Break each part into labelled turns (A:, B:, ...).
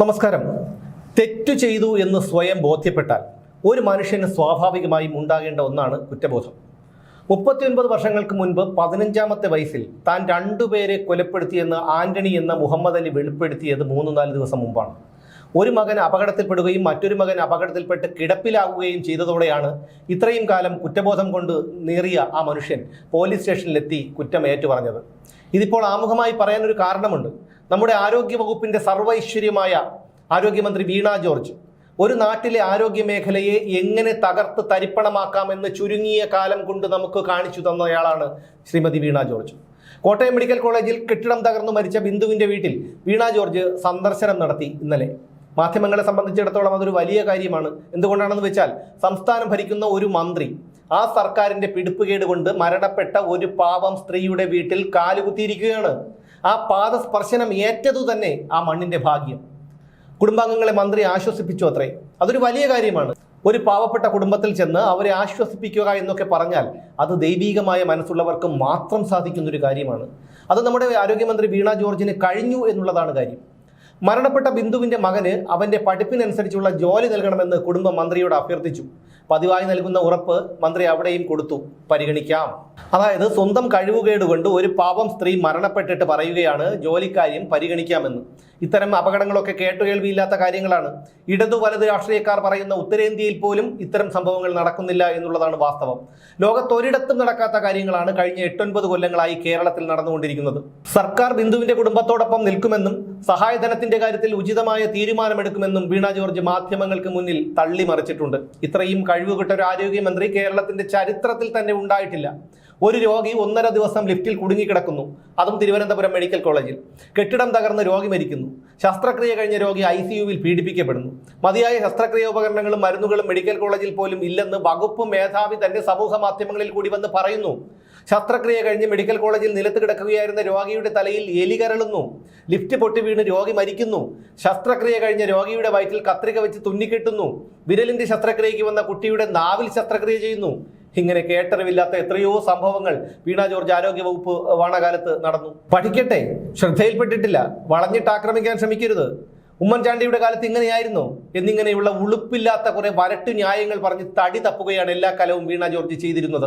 A: നമസ്കാരം. തെറ്റു ചെയ്തു എന്ന് സ്വയം ബോധ്യപ്പെട്ടാൽ ഒരു മനുഷ്യന് സ്വാഭാവികമായും ഉണ്ടാകേണ്ട ഒന്നാണ് കുറ്റബോധം. മുപ്പത്തിയൊൻപത് വർഷങ്ങൾക്ക് മുൻപ് പതിനഞ്ചാമത്തെ വയസ്സിൽ താൻ രണ്ടുപേരെ കൊലപ്പെടുത്തിയെന്ന് ആന്റണി എന്ന മുഹമ്മദ് അലി വെളിപ്പെടുത്തിയത് മൂന്ന് നാല് ദിവസം മുമ്പാണ്. ഒരു മകൻ അപകടത്തിൽപ്പെടുകയും മറ്റൊരു മകൻ അപകടത്തിൽപ്പെട്ട് കിടപ്പിലാവുകയും ചെയ്തതോടെയാണ് ഇത്രയും കാലം കുറ്റബോധം കൊണ്ട് നേറിയ ആ മനുഷ്യൻ പോലീസ് സ്റ്റേഷനിലെത്തി കുറ്റം ഏറ്റുപറഞ്ഞത്. ഇതിപ്പോൾ ആമുഖമായി പറയാനൊരു കാരണമുണ്ട്. നമ്മുടെ ആരോഗ്യ വകുപ്പിന്റെ സർവൈശ്വര്യമായ ആരോഗ്യമന്ത്രി വീണ ജോർജ് ഒരു നാട്ടിലെ ആരോഗ്യ മേഖലയെ എങ്ങനെ തകർത്ത് തരിപ്പണമാക്കാമെന്ന് ചുരുങ്ങിയ കാലം കൊണ്ട് നമുക്ക് കാണിച്ചു തന്നയാളാണ് ശ്രീമതി വീണ ജോർജ്. കോട്ടയം മെഡിക്കൽ കോളേജിൽ കെട്ടിടം തകർന്നു മരിച്ച ബിന്ദുവിന്റെ വീട്ടിൽ വീണ ജോർജ് സന്ദർശനം നടത്തി ഇന്നലെ. മാധ്യമങ്ങളെ സംബന്ധിച്ചിടത്തോളം അതൊരു വലിയ കാര്യമാണ്. എന്തുകൊണ്ടാണെന്ന് വെച്ചാൽ സംസ്ഥാനം ഭരിക്കുന്ന ഒരു മന്ത്രി ആ സർക്കാരിന്റെ പിടിപ്പുകേട് കൊണ്ട് മരണപ്പെട്ട ഒരു പാവം സ്ത്രീയുടെ വീട്ടിൽ കാലുകുത്തിയിരിക്കുകയാണ് ആ പാദസ്പർശനം ഏറ്റതു തന്നെ ആ മണ്ണിന്റെ ഭാഗ്യം. കുടുംബാംഗങ്ങളെ മന്ത്രി ആശ്വസിപ്പിച്ചു അത്രേ. അതൊരു വലിയ കാര്യമാണ്. ഒരു പാവപ്പെട്ട കുടുംബത്തിൽ ചെന്ന് അവരെ ആശ്വസിപ്പിക്കുക എന്നൊക്കെ പറഞ്ഞാൽ അത് ദൈവീകമായ മനസ്സുള്ളവർക്ക് മാത്രം സാധിക്കുന്നൊരു കാര്യമാണ്. അത് നമ്മുടെ ആരോഗ്യമന്ത്രി വീണ ജോർജിന് കഴിഞ്ഞു എന്നുള്ളതാണ് കാര്യം. മരണപ്പെട്ട ബിന്ദുവിന്റെ മകന് അവന്റെ പഠിപ്പിനനുസരിച്ചുള്ള ജോലി നൽകണമെന്ന് കുടുംബം മന്ത്രിയോട് അഭ്യർത്ഥിച്ചു. പതിവായി നൽകുന്ന ഉറപ്പ് മന്ത്രി അവിടെയും കൊടുത്തു. പരിഗണിക്കാം. അതായത് സ്വന്തം കഴിവുകേട് കൊണ്ട് ഒരു പാപം സ്ത്രീ മരണപ്പെട്ടിട്ട് പറയുകയാണ് ജോലിക്കാര്യം പരിഗണിക്കാമെന്ന്. ഇത്തരം അപകടങ്ങളൊക്കെ കേട്ടുകേൾവിയില്ലാത്ത കാര്യങ്ങളാണ്. ഇടതു വലത് രാഷ്ട്രീയക്കാർ പറയുന്ന ഉത്തരേന്ത്യയിൽ പോലും ഇത്തരം സംഭവങ്ങൾ നടക്കുന്നില്ല എന്നുള്ളതാണ് വാസ്തവം. ലോകത്തൊരിടത്തും നടക്കാത്ത കാര്യങ്ങളാണ് കഴിഞ്ഞ എട്ടൊൻപത് കൊല്ലങ്ങളായി കേരളത്തിൽ നടന്നുകൊണ്ടിരിക്കുന്നത്. സർക്കാർ ബിന്ദുവിന്റെ കുടുംബത്തോടൊപ്പം നിൽക്കുമെന്നും സഹായധനത്തിന്റെ കാര്യത്തിൽ ഉചിതമായ തീരുമാനമെടുക്കുമെന്നും വീണ ജോർജ് മാധ്യമങ്ങൾക്ക് മുന്നിൽ തള്ളിമറിച്ചിട്ടുണ്ട്. ഇത്രയും കഴിവുകെട്ട ഒരു ആരോഗ്യമന്ത്രി കേരളത്തിന്റെ ചരിത്രത്തിൽ തന്നെ ഉണ്ടായിട്ടില്ല. ഒരു രോഗി ഒന്നര ദിവസം ലിഫ്റ്റിൽ കുടുങ്ങിക്കിടക്കുന്നു. അതും തിരുവനന്തപുരം മെഡിക്കൽ കോളേജിൽ. കെട്ടിടം തകർന്ന് രോഗി മരിക്കുന്നു. ശസ്ത്രക്രിയ കഴിഞ്ഞ രോഗി ഐ സി യുവിൽ പീഡിപ്പിക്കപ്പെടുന്നു. മതിയായ ശസ്ത്രക്രിയ ഉപകരണങ്ങളും മരുന്നുകളും മെഡിക്കൽ കോളേജിൽ പോലും ഇല്ലെന്ന് വകുപ്പ് മേധാവി തന്നെ സമൂഹ മാധ്യമങ്ങളിൽ കൂടി വന്ന് പറയുന്നു. ശസ്ത്രക്രിയ കഴിഞ്ഞ് മെഡിക്കൽ കോളേജിൽ നിലത്ത് കിടക്കുകയായിരുന്ന രോഗിയുടെ തലയിൽ എലി കരളുന്നു. ലിഫ്റ്റ് പൊട്ടി വീണ് രോഗി മരിക്കുന്നു. ശസ്ത്രക്രിയ കഴിഞ്ഞ രോഗിയുടെ വയറ്റിൽ കത്രിക വെച്ച് തുന്നിക്കെട്ടുന്നു. വിരലിന്റെ ശസ്ത്രക്രിയയ്ക്ക് വന്ന കുട്ടിയുടെ നാവിൽ ശസ്ത്രക്രിയ ചെയ്യുന്നു. ഇങ്ങനെ കേട്ടറിവില്ലാത്ത എത്രയോ സംഭവങ്ങൾ വീണ ജോർജ് ആരോഗ്യ വകുപ്പ് വാണകാലത്ത് നടന്നു. പഠിക്കട്ടെ ശ്രദ്ധയിൽപ്പെട്ടിട്ടില്ല. വളഞ്ഞിട്ട് ആക്രമിക്കാൻ ശ്രമിക്കരുത്. ഉമ്മൻചാണ്ടിയുടെ കാലത്ത് ഇങ്ങനെയായിരുന്നു? എന്നിങ്ങനെയുള്ള ഉളുപ്പില്ലാത്ത കുറെ വരട്ടു ന്യായങ്ങൾ പറഞ്ഞ് തടി തപ്പുകയാണ് എല്ലാ കാലവും വീണ ജോർജ് ചെയ്തിരുന്നത്.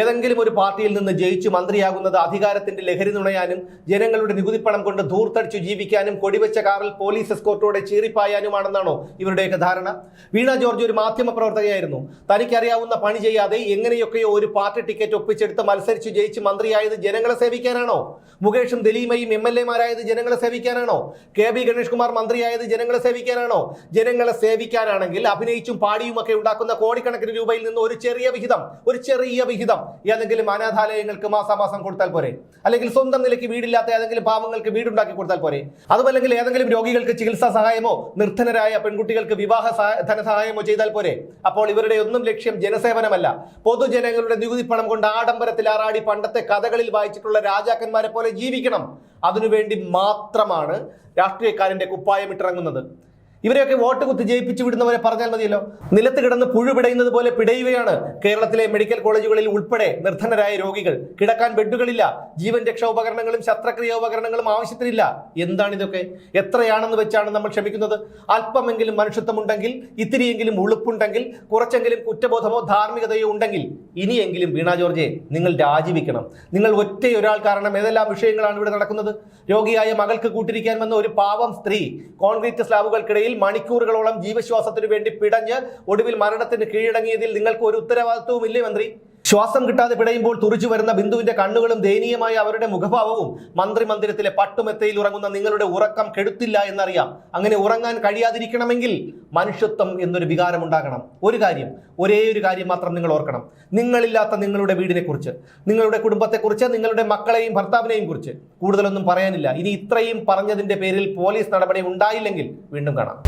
A: ഏതെങ്കിലും ഒരു പാർട്ടിയിൽ നിന്ന് ജയിച്ചു മന്ത്രിയാകുന്നത് അധികാരത്തിന്റെ ലഹരി നുണയാനും ജനങ്ങളുടെ നികുതിപ്പണം കൊണ്ട് ധൂർത്തടിച്ചു ജീവിക്കാനും കൊടിവെച്ച കാറിൽ പോലീസ് എസ്കോർട്ടോടെ ചീറിപ്പായാനുമാണെന്നാണോ ഇവരുടെയൊക്കെ ധാരണ? വീണ ജോർജ് ഒരു മാധ്യമ പ്രവർത്തകയായിരുന്നു തനിക്കറിയാവുന്ന പണി ചെയ്യാതെ എങ്ങനെയൊക്കെയോ ഒരു പാർട്ടി ടിക്കറ്റ് ഒപ്പിച്ചെടുത്ത് മത്സരിച്ചു ജയിച്ച് മന്ത്രിയായത് ജനങ്ങളെ സേവിക്കാനാണോ? മുകേഷും ദലീമയും എം എൽ എമാരായത് ജനങ്ങളെ സേവിക്കാനാണോ? കെ ബി ഗണേഷ് കുമാർ മന്ത്രിയായത് ജനങ്ങളെ സേവിക്കാനാണോ? ജനങ്ങളെ സേവിക്കാനാണെങ്കിൽ അഭിനയിച്ചും പാടിയും ഒക്കെ ഉണ്ടാക്കുന്ന കോടിക്കണക്കിന് രൂപയിൽ നിന്ന് ഒരു ചെറിയ വിഹിതം ഒരു ചെറിയ വിഹിതം ഏതെങ്കിലും അനാഥാലയങ്ങൾക്ക് മാസാമാസം കൊടുത്താൽ പോരെ? അല്ലെങ്കിൽ സ്വന്തം നിലയ്ക്ക് വീടില്ലാത്ത ഏതെങ്കിലും പാവങ്ങൾക്ക് വീടുണ്ടാക്കി കൊടുത്താൽ പോരെ? അതുമല്ലെങ്കിൽ ഏതെങ്കിലും രോഗികൾക്ക് ചികിത്സാ സഹായമോ നിർധനരായ പെൺകുട്ടികൾക്ക് വിവാഹ സഹായ- ധനസഹായമോ ചെയ്താൽ പോരെ? അപ്പോൾ ഇവരുടെ ഒന്നും ലക്ഷ്യം ജനസേവനമല്ല. പൊതുജനങ്ങളുടെ നികുതി പണം കൊണ്ട് ആഡംബരത്തിൽ ആറാടി പണ്ടത്തെ കഥകളിൽ വായിച്ചിട്ടുള്ള രാജാക്കന്മാരെ പോലെ ജീവിക്കണം. അതിനുവേണ്ടി മാത്രമാണ് രാഷ്ട്രീയക്കാരന്റെ കുപ്പായം ഇട്ടിറങ്ങുന്നത്. ഇവരെയൊക്കെ വോട്ട് കുത്തി ജയിപ്പിച്ചു വിടുന്നവരെ പറഞ്ഞാൽ മതിയല്ലോ. നിലത്ത് കിടന്ന് പുഴു പിടയുന്നത് പോലെ പിടയുകയാണ് കേരളത്തിലെ മെഡിക്കൽ കോളേജുകളിൽ ഉൾപ്പെടെ നിർധനരായ രോഗികൾ. കിടക്കാൻ ബെഡുകളില്ല ജീവൻ രക്ഷാ ഉപകരണങ്ങളും ശസ്ത്രക്രിയാ ഉപകരണങ്ങളും ആവശ്യത്തിനില്ല. എന്താണിതൊക്കെ? എത്രയാണെന്ന് വെച്ചാണ് നമ്മൾ ക്ഷമിക്കുന്നത്? അല്പമെങ്കിലും മനുഷ്യത്വമുണ്ടെങ്കിൽ ഇത്തിരിയെങ്കിലും ഉളുപ്പുണ്ടെങ്കിൽ കുറച്ചെങ്കിലും കുറ്റബോധമോ ധാർമ്മികതയോ ഉണ്ടെങ്കിൽ ഇനിയെങ്കിലും വീണ ജോർജെ നിങ്ങൾ രാജിവെക്കണം. നിങ്ങൾ ഒറ്റയൊരാൾ കാരണം ഏതെല്ലാം വിഷയങ്ങളാണ് ഇവിടെ നടക്കുന്നത്? രോഗിയായ മകൾക്ക് കൂട്ടിരിക്കാൻ വന്ന ഒരു പാവം സ്ത്രീ കോൺക്രീറ്റ് സ്ലാബുകൾക്കിടയിൽ മണിക്കൂറുകളോളം ജീവശ്വാസത്തിനു വേണ്ടി പിടഞ്ഞ് ഒടുവിൽ മരണത്തിന് കീഴടങ്ങിയതിൽ നിങ്ങൾക്ക് ഒരു ഉത്തരവാദിത്വവും ഇല്ലേ മന്ത്രി? ശ്വാസം കിട്ടാതെ പിടയുമ്പോൾ തുറിച്ചു വരുന്ന ബിന്ദുവിന്റെ കണ്ണുകളും ദയനീയമായ അവരുടെ മുഖഭാവവും മന്ത്രിമന്ദിരത്തിലെ പട്ടുമെത്തയിൽ ഉറങ്ങുന്ന നിങ്ങളുടെ ഉറക്കം കെടുത്തില്ല എന്നറിയാം. അങ്ങനെ ഉറങ്ങാൻ കഴിയാതിരിക്കണമെങ്കിൽ മനുഷ്യത്വം എന്നൊരു വികാരം ഉണ്ടാകണം. ഒരു കാര്യം ഒരേ ഒരു കാര്യം മാത്രം നിങ്ങൾ ഓർക്കണം. നിങ്ങളില്ലാത്ത നിങ്ങളുടെ വീടിനെ കുറിച്ച് നിങ്ങളുടെ കുടുംബത്തെക്കുറിച്ച് നിങ്ങളുടെ മക്കളെയും ഭർത്താവിനെയും കുറിച്ച് കൂടുതലൊന്നും പറയാനില്ല. ഇനി ഇത്രയും പറഞ്ഞതിന്റെ പേരിൽ പോലീസ് നടപടി ഉണ്ടായില്ലെങ്കിൽ വീണ്ടും കാണാം.